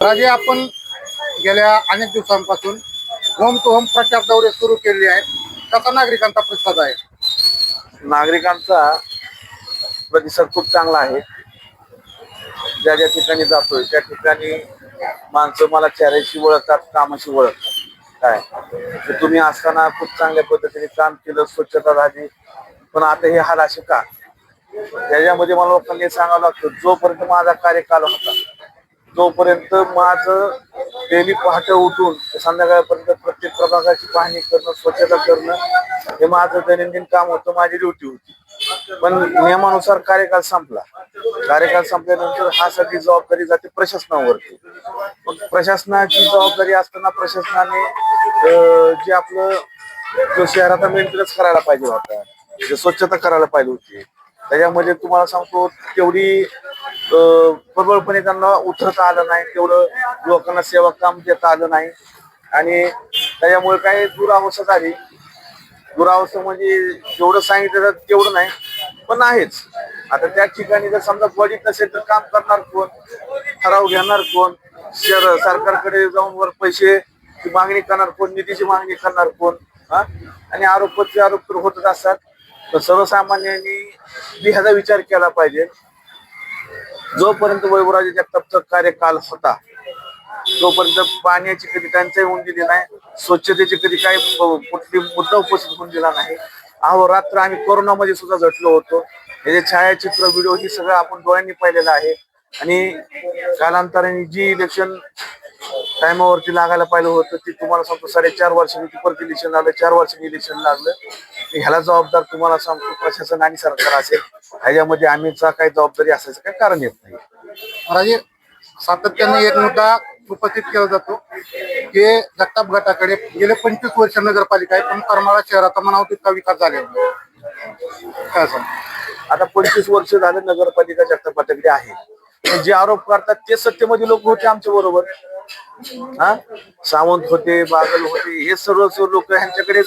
राजे आपण गेल्या अनेक दिवसांपासून होम टू होम प्रचार दौरे सुरू केले आहेत. कसा नागरिकांचा प्रतिसाद आहे? नागरिकांचा प्रतिसाद खूप चांगला आहे. ज्या ज्या ठिकाणी जातोय त्या ठिकाणी माणसं मला चेहऱ्याशी ओळखतात कामाशी ओळखतात. काय? तर तुम्ही असताना खूप चांगल्या पद्धतीने काम केलं स्वच्छता झाली. पण आता हे हाल असे का? त्याच्यामध्ये मला लोकांनी हे सांगावं लागतं जोपर्यंत माझा कार्यकाल होता जोपर्यंत माझं डेली पहाटे उठून संध्याकाळपर्यंत प्रत्येक प्रभागाची पाहणी करणं स्वच्छता करणं हे माझं दैनंदिन काम होतं माझी ड्युटी होती. पण नियमानुसार कार्यकाल संपला. कार्यकाल संपल्यानंतर हा सगळी जबाबदारी जाते प्रशासनावरती. मग प्रशासनाची जबाबदारी असताना प्रशासनाने जे आपलं जो शहराचा मेंटेनन्स करायला पाहिजे होता जे स्वच्छता करायला पाहिजे होती त्याच्यामध्ये तुम्हाला सांगतो तेवढी प्रबळपणे त्यांना उतरता आलं नाही. तेवढं लोकांना सेवा काम देता आलं नाही. आणि त्याच्यामुळे काय दुरावस्था झाली. दुरावस्था म्हणजे जेवढं सांगितलं तेवढं नाही पण आहेच. आता त्या ठिकाणी जर समजा बजेट नसेल तर काम करणार कोण? ठराव घेणार कोण? शहर सरकारकडे जाऊन वर पैसे मागणी करणार कोण? निधीची मागणी करणार कोण? हा? आणि आरोप आरोप तर होतच असतात. तर सर्वसामान्यांनी ह्याचा विचार केला पाहिजे. जोपर्यंत वैभवराजे जगतापचा कार्यकाल होता तोपर्यंत पाण्याची कधी टंचाई होऊन दिली नाही स्वच्छतेची कधी काही कुठली मुद्दा उपस्थित होऊन दिला नाही. अहोरात्र आम्ही कोरोनामध्ये सुद्धा झटलो होतो. हे छायाचित्र व्हिडिओ ही सगळं आपण डोळ्यांनी पाहिलेलं आहे. आणि कालांतराने जी इलेक्शन टायमावरती लागायला पाहिलं होतं ते तुम्हाला सांगतो साडेचार वर्षांनी ती परत इलेक्शन लागलं चार वर्षांनी इलेक्शन लागलं. ह्याला जबाबदार तुम्हाला सांगतो प्रशासन आणि सरकार असेल ह्याच्यामध्ये आम्हीचा काही जबाबदारी असायचं काही कारण येत नाही. राजे सातत्याने एक मुद्दा उपस्थित केला जातो की जगताप गटाकडे गेले पंचवीस वर्ष नगरपालिका आहे पण करमाळा शहराचा म्हणावा तितका विकास झालेला. काय सांग? आता पंचवीस वर्ष झालं नगरपालिका जगतापाटाकडे आहे. पण जे आरोप करतात ते सत्तेमध्ये लोक होते आमच्या बरोबर. हा? सावंत होते बागल होते हे सर्व सर्व लोक यांच्याकडे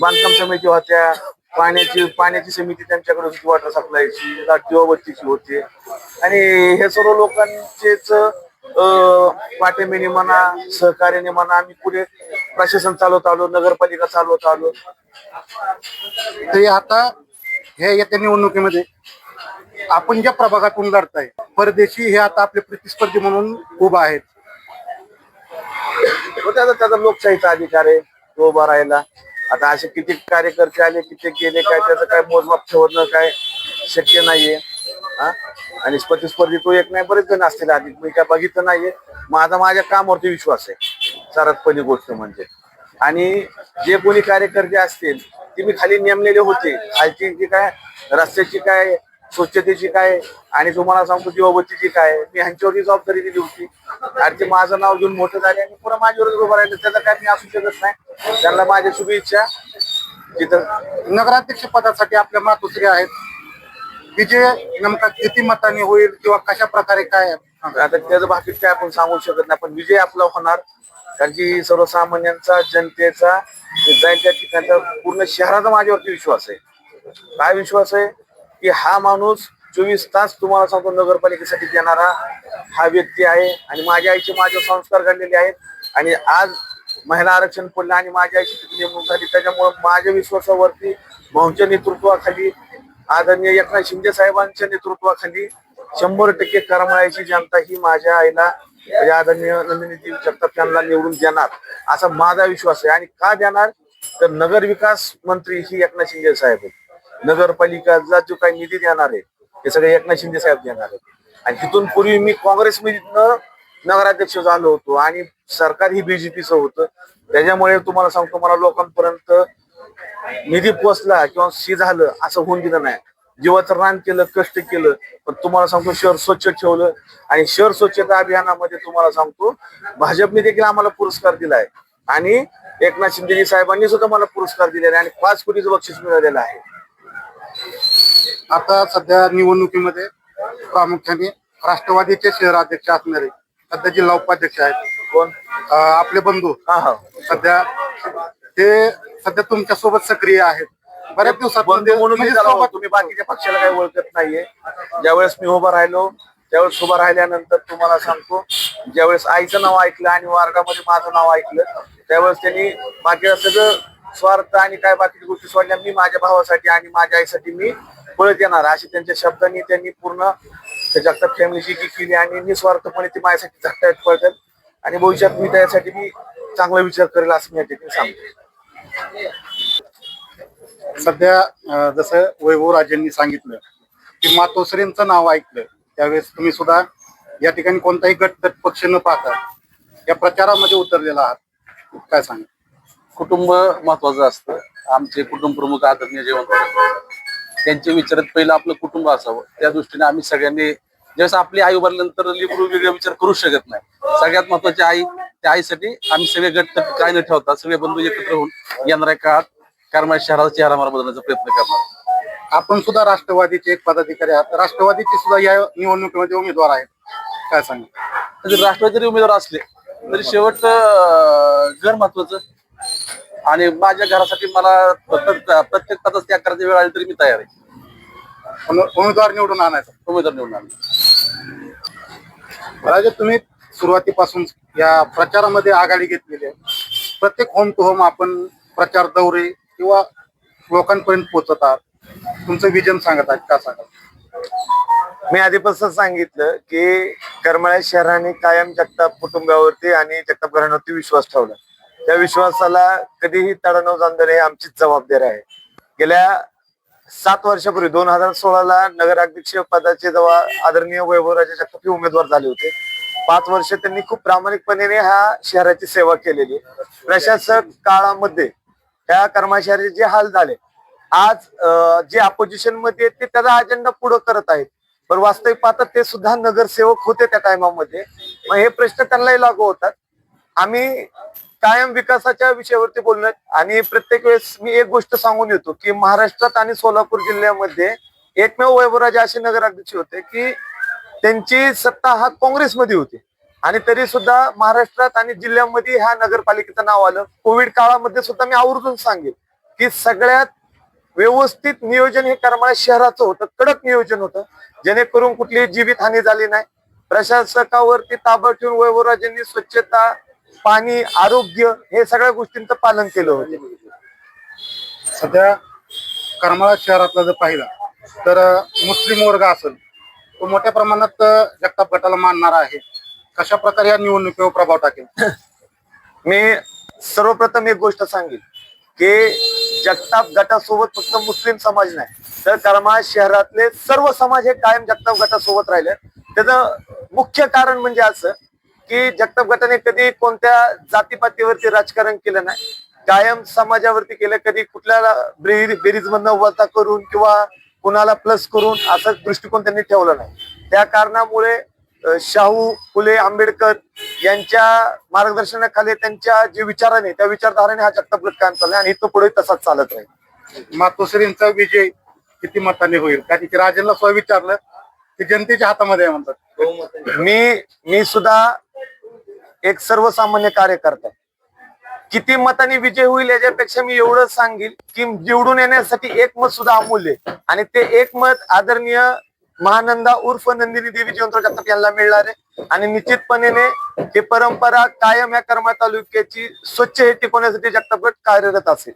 बांधकाम समिती होत्या. पाण्याची पाण्याची समिती त्यांच्याकडे होती वॉटर सप्लायची दिवाबत्तीची होती. आणि हे सर्व लोकांचेच अं, पाठिंब्याने म्हणा सहकार्याने म्हणा आम्ही पुढे प्रशासन चालवत आलो नगरपालिका चालवत आलो. तरी आता हे येत्या निवडणुकीमध्ये आपण ज्या प्रभागातून लढताय परदेशी हे आता आपले प्रतिस्पर्धी म्हणून उभा आहेत. त्याचा त्याचा लोकशाहीचा अधिकार आहे. तो उभा राहायला आता असे किती कार्यकर्ते आले किती गेले काय त्याचं काय मोजमाप ठेवणं काय शक्य नाहीये. हा? आणि प्रतिस्पर्धी तो एक नाही बरेच जण असतील आधी. मी काय बघितलं नाहीये. माझा माझ्या कामावरती विश्वास आहे. सर्वात गोष्ट म्हणजे. आणि जे कोणी कार्यकर्ते असतील ते मी खाली नेमलेले होते. खालची जी काय रस्त्याची काय स्वच्छतेची काय आणि तुम्हाला सांगतो जीवावतीची काय. मी ह्यांच्यावरती जबाबदारी दिली होती. आणि ते माझं नाव घेऊन मोठं झाले आणि पुन्हा माझ्यावरच उभं राहिलं. त्याचं काय मी असू शकत नाही. त्यांना माझ्या शुभेच्छा तिथं नगराध्यक्ष पदासाठी आपल्या मातोश्री आहेत. विजय नेमका किती मताने होईल किंवा कशा प्रकारे काय आता त्याचं बाकी काय आपण सांगू शकत नाही. पण विजय आपला होणार. कारण की सर्वसामान्यांचा जनतेचा जाईल त्या ठिकाणचा पूर्ण शहराचा माझ्यावरती विश्वास आहे. काय विश्वास आहे? की हा माणूस चोवीस तास तुम्हाला सांगतो नगरपालिकेसाठी देणारा हा व्यक्ती आहे. आणि माझ्या आईचे माझे संस्कार घडलेले आहेत. आणि आज महिला आरक्षण पडलं आणि माझ्या आईची तिथे नेमणूक झाली. त्याच्यामुळे माझ्या विश्वासावरती भाऊंच्या नेतृत्वाखाली आदरणीय एकनाथ शिंदे साहेबांच्या नेतृत्वाखाली शंभर टक्के करमाळ्याची जनता ही माझ्या आईला म्हणजे आदरणीय नंदिनी जगताप यांना निवडून देणार असा माझा विश्वास आहे. आणि का देणार? तर नगर विकास मंत्री ही एकनाथ शिंदे साहेब आहेत. नगरपालिकाचा जो काही निधी देणार आहे ते सगळे एकनाथ शिंदे साहेब देणार आहेत. आणि तिथून पूर्वी मी काँग्रेसमधनं नगराध्यक्ष झालो होतो आणि सरकार ही बीजेपीचं होतं. त्याच्यामुळे तुम्हाला सांगतो मला लोकांपर्यंत निधी पोचला किंवा सी झालं असं होऊन दिलं नाही. जीवाचं रान केलं कष्ट केलं पण तुम्हाला सांगतो शहर स्वच्छ ठेवलं. आणि शहर स्वच्छता अभियानामध्ये तुम्हाला सांगतो भाजपने देखील आम्हाला पुरस्कार दिलाय. आणि एकनाथ शिंदेजी साहेबांनी सुद्धा मला पुरस्कार दिलेला आहे आणि पाच कोटीचं बक्षीस मिळालेलं आहे. आता सध्या निवडणुकीमध्ये प्रामुख्याने राष्ट्रवादीचे शहराध्यक्ष असणारे सध्या जिल्हा उपाध्यक्ष आहेत. कोण? अं, आपले बंधू. हा हा. सध्या ते सध्या तुमच्यासोबत सक्रिय आहेत. बऱ्याच दिवसात बंधू म्हणून मी म्हणजे त्याला सोबत- तुम्ही बाकीच्या पक्षाला काही ओळखत नाहीये. ज्यावेळेस मी उभा राहिलो त्यावेळेस उभा राहिल्यानंतर तुम्हाला सांगतो ज्यावेळेस आईचं नाव ऐकलं आणि वार्डामध्ये माझं नाव ऐकलं त्यावेळेस त्यांनी बाकी सगळं स्वार्थ आणि काय बाकीच्या गोष्टी सोडल्या मी माझ्या भावासाठी आणि माझ्या आईसाठी मी पळत येणार अशी त्यांच्या शब्दांनी त्यांनी पूर्ण त्या फॅमिलीची जी केली आणि निस्वार्थपणे ती माझ्यासाठी झटतायत पळतात. आणि भविष्यात मी त्यासाठी मी चांगला विचार करेल असं मी या ठिकाणी सांगतो. सध्या जसं वैभव राजेंनी सांगितलं की मातोश्रींचं नाव ऐकलं त्यावेळेस तुम्ही सुद्धा या ठिकाणी कोणताही गट गट पक्ष न पाहता या प्रचारामध्ये उतरलेला आहात. काय सांगा कुटुंब महत्वाचं असतं. आमचे कुटुंब प्रमुख आदरणीय जेवण त्यांच्या विचारात पहिलं आपलं कुटुंब असावं. त्या दृष्टीने आम्ही सगळ्यांनी ज्यावेळेस आपली आई उभारल्यानंतर लेकरू वेगळे विचार करू शकत नाही सगळ्यात महत्वाची आई त्या आईसाठी आम्ही सगळे गट काय न ठेवता सगळे बंधू एकत्र होऊन येणाऱ्या काळात करमाळ शहराचा चेहरा मारा बदलण्याचा प्रयत्न करणार. आपण सुद्धा राष्ट्रवादीचे एक पदाधिकारी आहात. राष्ट्रवादीचे सुद्धा या निवडणुकीमध्ये उमेदवार आहेत. काय सांगा जरी राष्ट्रवादी जरी उमेदवार असले तरी शेवट घर महत्वाचं. आणि माझ्या घरासाठी मला प्रत्येक प्रत्येक पदाचा त्याग करायची वेळ आली तरी मी तयार आहे. उमे- उमेदवार निवडून आणायचा. उमेदवार निवडून आणला राजे तुम्ही सुरुवातीपासून या प्रचारामध्ये आघाडी घेतलेली आहे. प्रत्येक होम टू होम आपण प्रचार दौरे किंवा लोकांपर्यंत पोहोचत आहात. तुमचं विजन सांगत आहात का सांगा? मी आधीपासून सांगितलं की करमाळ्या शहराने कायम जगताप कुटुंबावरती आणि जगताप घराण्यावरती विश्वास ठेवला. त्या विश्वासाला कधीही तडा न जाणं हे आमचीच जबाबदारी आहे. गेल्या सात वर्षापूर्वी दोन हजार सोळाला नगराध्यक्ष पदाचे जेव्हा आदरणीय वैभवराजे जगताप उमेदवार झाले होते पाच वर्ष त्यांनी खूप प्रामाणिकपणे ह्या शहराची सेवा केलेली आहे. प्रशासक काळामध्ये ह्या कर्मचारी जे हाल झाले आज जे अपोजिशनमध्ये आहेत ते त्याचा अजेंडा पुढे करत आहेत. पण वास्तविक पाहता ते सुद्धा नगरसेवक होते त्या टायमामध्ये मग हे प्रश्न त्यांनाही लागू होतात. आम्ही कायम विकासाच्या विषयावरती बोलणार आणि प्रत्येक वेळेस मी एक गोष्ट सांगून येतो की महाराष्ट्रात आणि सोलापूर जिल्ह्यामध्ये एकमेव वैभवराजे असे नगराध्यक्ष होते की त्यांची सत्ता हा काँग्रेसमध्ये होती. आणि तरी सुद्धा महाराष्ट्रात आणि जिल्ह्यामध्ये ह्या नगरपालिकेचं नाव आलं. कोविड काळामध्ये सुद्धा मी आवर्जून सांगेल की सगळ्यात व्यवस्थित नियोजन हे करमाळा शहराचं होतं कडक नियोजन होतं. जेणेकरून कुठलीही जीवितहानी झाली नाही. प्रशासकावरती ताबा ठेवून वैभवराजांनी स्वच्छता पाणी आरोग्य हे सगळ्या गोष्टींचं पालन केलं होतं. सध्या करमाळा शहरातला जर पाहिला तर मुस्लिम वर्ग असेल तो मोठ्या प्रमाणात जगताप गटाला मानणारा आहे. कशा प्रकारे या निवडणुकीवर प्रभाव टाकेल? मी सर्वप्रथम एक गोष्ट सांगेन की जगताप गटासोबत फक्त मुस्लिम समाज नाही तर करमाळा शहरातले सर्व समाज हे कायम जगताप गटासोबत राहिले. त्याचं मुख्य कारण म्हणजे असं की जगताप गटाने कधी कोणत्या जातीपातीवरती राजकारण केलं नाही कायम समाजावरती केलं कधी कुठल्या बेरीज मधनं वजा करून किंवा कुणाला प्लस करून असा दृष्टिकोन त्यांनी ठेवला नाही. त्या कारणामुळे शाहू फुले आंबेडकर यांच्या मार्गदर्शनाखाली त्यांच्या जे विचाराने त्या विचारधाराने हा जगताप गट कायम चाललाय आणि इथं पुढे तसाच चालत राहील. मातोश्रींचा विजय किती मताने होईल? कारण की राजेंना स्वतः विचारलं की जनतेच्या हातामध्ये आहे म्हणतात. मी मी सुद्धा एक सर्वसामान्य कार्यकर्ता किती मतांनी विजय होईल याच्यापेक्षा मी एवढं सांगेल की निवडून येण्यासाठी एक मत सुद्धा अमूल्य आणि ते एक मत आदरणीय महानंदा उर्फ नंदिनी देवी जयवंतराव जगताप यांना मिळणार आहे. आणि निश्चितपणे ही परंपरा कायम या कर्मा तालुक्याची स्वच्छ हे टिकवण्यासाठी जगताप कार्यरत असेल.